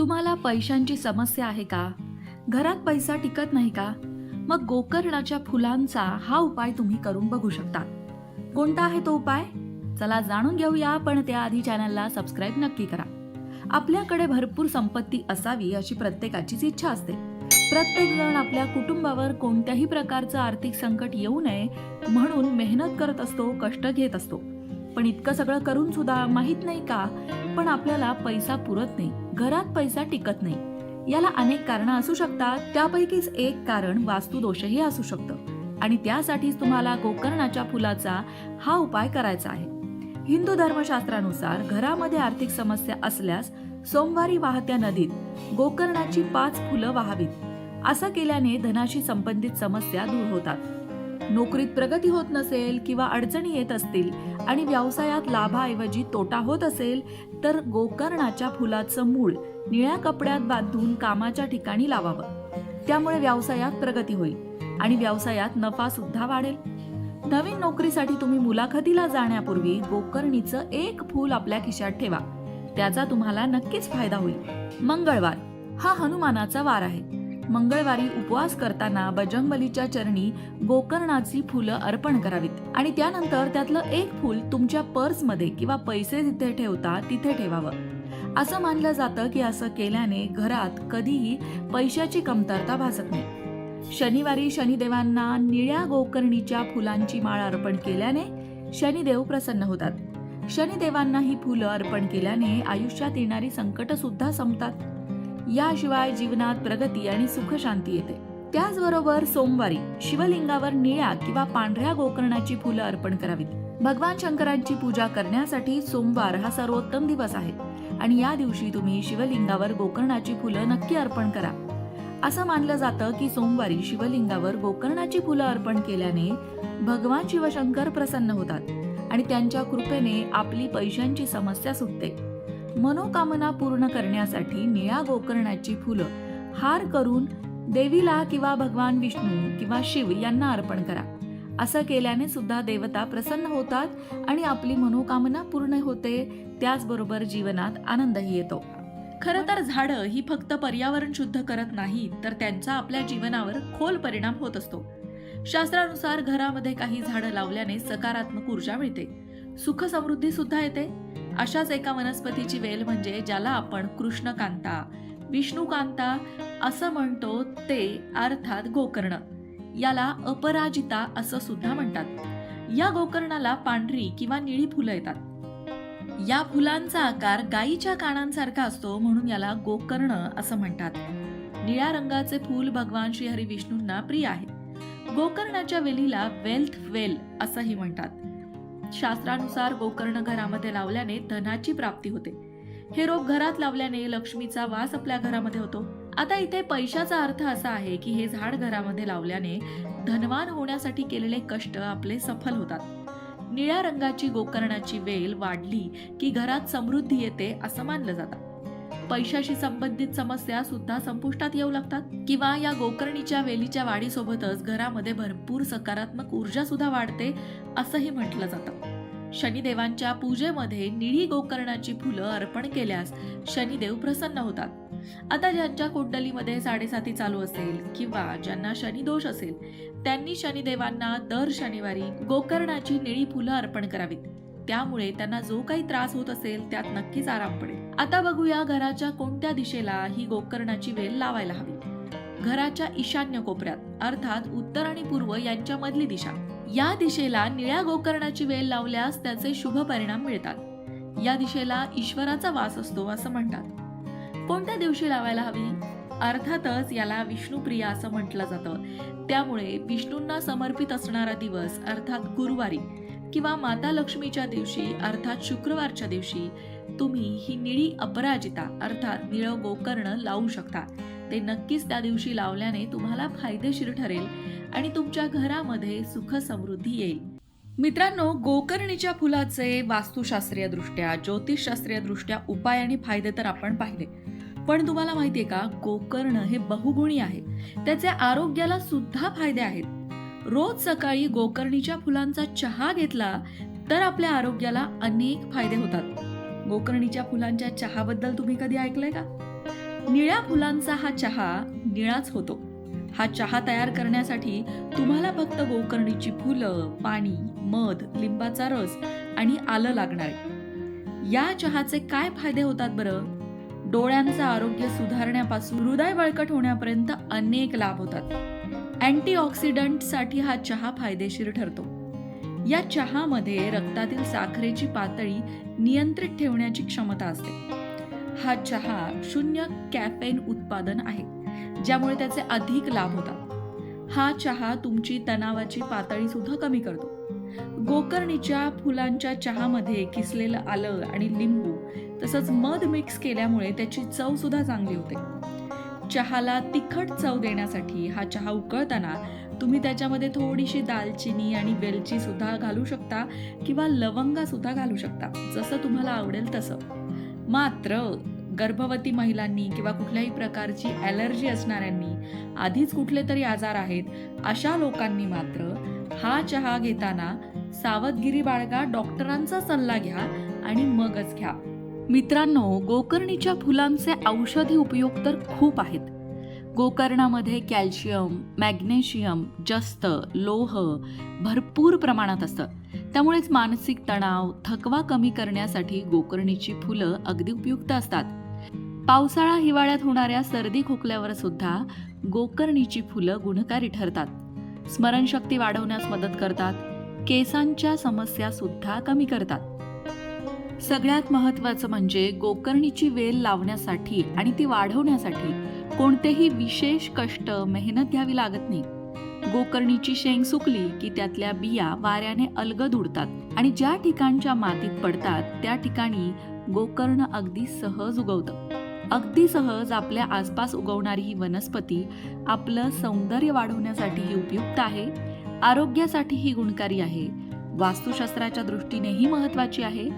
तुम्हाला पैशांची समस्या आहे का? घरात पैसा टिकत नाही का? मग गोकर्णाच्या फुलांचा हा उपाय तुम्ही करून बघू शकता. कोणता आहे तो उपाय? चला जाणून घेऊया पण त्याआधी चॅनलला सबस्क्राईब नक्की करा. आपल्याकडे भरपूर संपत्ती असावी अशी प्रत्येकाचीच इच्छा असते. प्रत्येक जण आपल्या कुटुंबावर कोणत्याही प्रकारचं आर्थिक संकट येऊ नये म्हणून मेहनत करत असतो कष्ट घेत असतो. पण इतकं सगळं करून सुद्धा माहीत नाही का? पण आपल्याला पैसा पुरत नाही. घरात पैसा टिकत नाही. याला अनेक कारणं असू शकतात. त्यापैकीच एक कारण वास्तुदोषही असू शकतं. आणि त्यासाठीच तुम्हाला गोकर्णाच्या फुलाचा हा उपाय करायचा आहे. हिंदू धर्मशास्त्रानुसार घरामध्ये आर्थिक समस्या असल्यास सोमवारी वाहत्या नदीत गोकर्णाची पाच फुलं वाहावीत. असं केल्याने धनाशी संबंधित समस्या दूर होतात. नोकरीत प्रगती होत नसेल किंवा अडचणी येत असतील आणि व्यवसायात लाभाऐवजी तोटा होत असेल तर गोकर्णाच्या फुलाचं मूळ निळ्या कपड्यात बांधून कामाच्या ठिकाणी लावावं. त्यामुळे व्यवसायात प्रगती होईल आणि व्यवसायात नफा सुद्धा वाढेल. नवीन नोकरीसाठी तुम्ही मुलाखतीला जाण्यापूर्वी गोकर्णीचं एक फूल आपल्या खिशात ठेवा. त्याचा तुम्हाला नक्कीच फायदा होईल. मंगळवार. हा हनुमानाचा वार आहे. मंगळवारी उपवास करताना बजरंगबलीच्या चरणी गोकर्णाची फुलं अर्पण करावीत. आणि त्यानंतर त्यातलं एक फूल तुमच्या पर्समध्ये किंवा पैसे जिथे ठेवता तिथे ठेवावं. असं मानलं जातं की असं केल्याने घरात कधीही पैशाची कमतरता भासत नाही. शनिवारी शनिदेवांना निळ्या गोकर्णीच्या फुलांची माळ अर्पण केल्याने शनिदेव प्रसन्न होतात. शनिदेवांना ही फुलं अर्पण केल्याने आयुष्यात येणारी संकट सुद्धा संपतात. याशिवाय जीवनात प्रगती आणि सुख शांती येते. त्याचबरोबर सोमवारी शिवलिंगावर निळ्या किंवा पांढऱ्या गोकर्णाची फुलं अर्पण करावीत. भगवान शंकरांची पूजा करण्यासाठी सोमवार हा सर्वोत्तम दिवस आहे आणि या दिवशी तुम्ही शिवलिंगावर गोकर्णाची फुलं नक्की अर्पण करा. असं मानलं जातं की सोमवारी शिवलिंगावर गोकर्णाची फुलं अर्पण केल्याने भगवान शिवशंकर प्रसन्न होतात आणि त्यांच्या कृपेने आपली पैशांची समस्या सुटते. मनोकामना पूर्ण करण्यासाठी निळ्या गोकर्णाची फुलं हार करून देवीला किंवा भगवान विष्णू किंवा शिव यांना अर्पण करा. असं केल्याने सुद्धा देवता प्रसन्न होतात आणि आपली मनोकामना पूर्ण होते त्याचबरोबर जीवनात आनंदही येतो. खरं तर झाडं ही फक्त पर्यावरण शुद्ध करत नाहीत तर त्यांचा आपल्या जीवनावर खोल परिणाम होत असतो. शास्त्रानुसार घरामध्ये काही झाडं लावल्याने सकारात्मक ऊर्जा मिळते. सुख समृद्धी सुद्धा येते. अशाच एका वनस्पतीची वेल म्हणजे ज्याला आपण कृष्णकांता. विष्णुकांता असं म्हणतो ते अर्थात गोकर्ण. याला अपराजिता असं सुद्धा म्हणतात. या गोकर्णाला पांढरी किंवा निळी फुलं येतात. या फुलांचा आकार गायीच्या कानांसारखा असतो म्हणून याला गोकर्ण असं म्हणतात. निळ्या रंगाचे फूल भगवान श्री हरी विष्णूंना प्रिय आहे. गोकर्णाच्या वेलीला वेल्थ वेल असंही म्हणतात. शास्त्रानुसार गोकर्ण घरामध्ये लावल्याने धनाची प्राप्ती होते. हे रोप घरात लावल्याने लक्ष्मीचा वास आपल्या घरामध्ये होतो. आता इथे पैशाचा अर्थ असा आहे की हे झाड घरामध्ये लावल्याने धनवान होण्यासाठी केलेले कष्ट आपले सफल होतात. निळ्या रंगाची गोकर्णाची वेल वाढली की घरात समृद्धी येते असं मानलं जातं. पैशाशी संबंधित समस्या सुद्धा संपुष्टात येऊ लागतात. किंवा या गोकर्णीच्या वेलीच्या वाढीसोबतच घरामध्ये भरपूर सकारात्मक ऊर्जा सुद्धा वाढते असंही म्हटलं जातं. शनिदेवांच्या पूजेमध्ये निळी गोकर्णाची फुलं अर्पण केल्यास शनिदेव प्रसन्न होतात. आता ज्यांच्या कुंडलीमध्ये साडेसाती चालू असेल किंवा ज्यांना शनिदोष असेल त्यांनी शनिदेवांना दर शनिवारी गोकर्णाची निळी फुलं अर्पण करावीत. त्यामुळे त्यांना जो काही त्रास होत असेल त्यात नक्कीच आराम पडेल. आता बघूया घराच्या कोणत्या दिशेला ही गोकर्णाची वेल लावायला हवी. घराच्या ईशान्य कोपऱ्यात अर्थात उत्तर आणि पूर्व यांच्या मधली दिशा. या दिशेला निळ्या गोकर्णाची वेल लावल्यास त्याचे शुभ परिणाम मिळतात. या दिशेला ईश्वराचा वास असतो असं म्हणतात. कोणत्या दिवशी लावायला हवी? अर्थातच याला विष्णुप्रिया असं म्हटलं जातं. त्यामुळे विष्णूंना समर्पित असणारा दिवस अर्थात गुरुवारी किंवा माता लक्ष्मीच्या दिवशी अर्थात शुक्रवारच्या दिवशी तुम्ही ही निळी अपराजिता अर्थात निळं गोकर्ण लावू शकता. ते नक्कीच त्या दिवशी लावल्याने तुम्हाला फायदेशीर ठरेल आणि तुमच्या घरामध्ये सुख समृद्धी येईल. मित्रांनो गोकर्णीच्या फुलाचे वास्तुशास्त्रीय दृष्ट्या ज्योतिषशास्त्रीय दृष्ट्या उपाय आणि फायदे तर आपण पाहिले. पण तुम्हाला माहितीये का गोकर्ण हे बहुगुणी आहे. त्याचे आरोग्याला सुद्धा फायदे आहेत. रोज सकाळी गोकर्णीच्या फुलांचा चहा घेतला तर आपल्या आरोग्याला अनेक फायदे होतात. गोकर्णीच्या फुलांच्या चहाबद्दल तुम्ही कधी ऐकलंय का? निळ्या फुलांचा हा चहा निळाच होतो. हा चहा तयार करण्यासाठी तुम्हाला फक्त गोकर्णीची फुलं पाणी मध लिंबाचा रस आणि आलं लागणार आहे. या चहाचे काय फायदे होतात बरं? डोळ्यांचं आरोग्य सुधारण्यापासून हृदय बळकट होण्यापर्यंत अनेक लाभ होतात. अँटीऑक्सिडंटसाठी हा चहा फायदेशीर ठरतो. या चहामध्ये रक्तातील साखरेची पातळी नियंत्रित ठेवण्याची क्षमता असते. हा चहा शून्य कॅफेन उत्पादन आहे ज्यामुळे त्याचे अधिक लाभ होतात. हा चहा तुमची तणावाची पातळी सुद्धा कमी करतो. गोकर्णीच्या फुलांच्या चहामध्ये किसलेलं आलं आणि लिंबू तसंच मध मिक्स केल्यामुळे त्याची चव सुद्धा चांगली होते. चहाला तिखट चव देण्यासाठी हा चहा उकळताना तुम्ही त्याच्यामध्ये थोडीशी दालचिनी आणि वेलची सुद्धा घालू शकता किंवा लवंगा सुद्धा घालू शकता जसं तुम्हाला आवडेल तसं. मात्र गर्भवती महिलांनी किंवा कुठल्याही प्रकारची ॲलर्जी असणाऱ्यांनी आधीच कुठले तरी आजार आहेत अशा लोकांनी मात्र हा चहा घेताना सावधगिरी बाळगा डॉक्टरांचा सल्ला घ्या आणि मगच घ्या. मित्रांनो गोकर्णीच्या फुलांचे औषधी उपयोग तर खूप आहेत. गोकर्णामध्ये कॅल्शियम मॅग्नेशियम जस्त लोह भरपूर प्रमाणात असतं. त्यामुळेच मानसिक तणाव थकवा कमी करण्यासाठी गोकर्णीची फुलं अगदी उपयुक्त असतात. पावसाळा हिवाळ्यात होणाऱ्या सर्दी खोकल्यावर सुद्धा गोकर्णीची फुलं गुणकारी ठरतात. स्मरणशक्ती वाढवण्यास मदत करतात. केसांच्या समस्या सुद्धा कमी करतात. सगळ्यात महत्त्वाचं म्हणजे गोकर्णीची वेल लावण्यासाठी आणि ती वाढवण्यासाठी कोणतेही विशेष कष्ट मेहनत घ्यावी लागत नाही. गोकर्णीची शेंग सुकली की त्यातल्या बिया वाऱ्याने अलगद उडतात आणि ज्या ठिकाणच्या मातीत पडतात त्या ठिकाणी गोकर्ण अगदी सहज उगवतं. अगदी सहज आपल्या आसपास उगवणारी ही वनस्पती आपलं सौंदर्य वाढवण्यासाठीही उपयुक्त आहे आरोग्यासाठीही गुणकारी आहे वास्तुशास्त्राच्या दृष्टीनेही महत्वाची आहे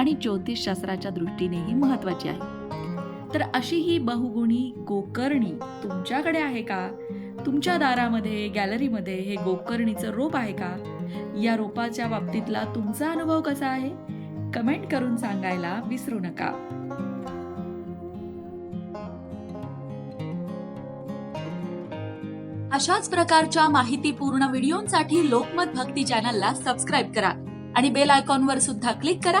आणि ज्योतिषशास्त्राच्या दृष्टीनेही महत्वाची आहे. तर अशी ही बहुगुणी गोकर्णी तुमच्याकडे आहे का? तुमच्या दारामध्ये गॅलरीमध्ये हे गोकर्णीचं रोप आहे का? या रोपाच्या बाबतीतला तुमचा अनुभव कसा आहे? कमेंट करून सांगायला विसरू नका. अशाच प्रकारच्या माहितीपूर्ण व्हिडिओंसाठी लोकमत भक्ती चॅनलला सबस्क्राईब करा आणि बेल आयकॉनवर सुद्धा क्लिक करा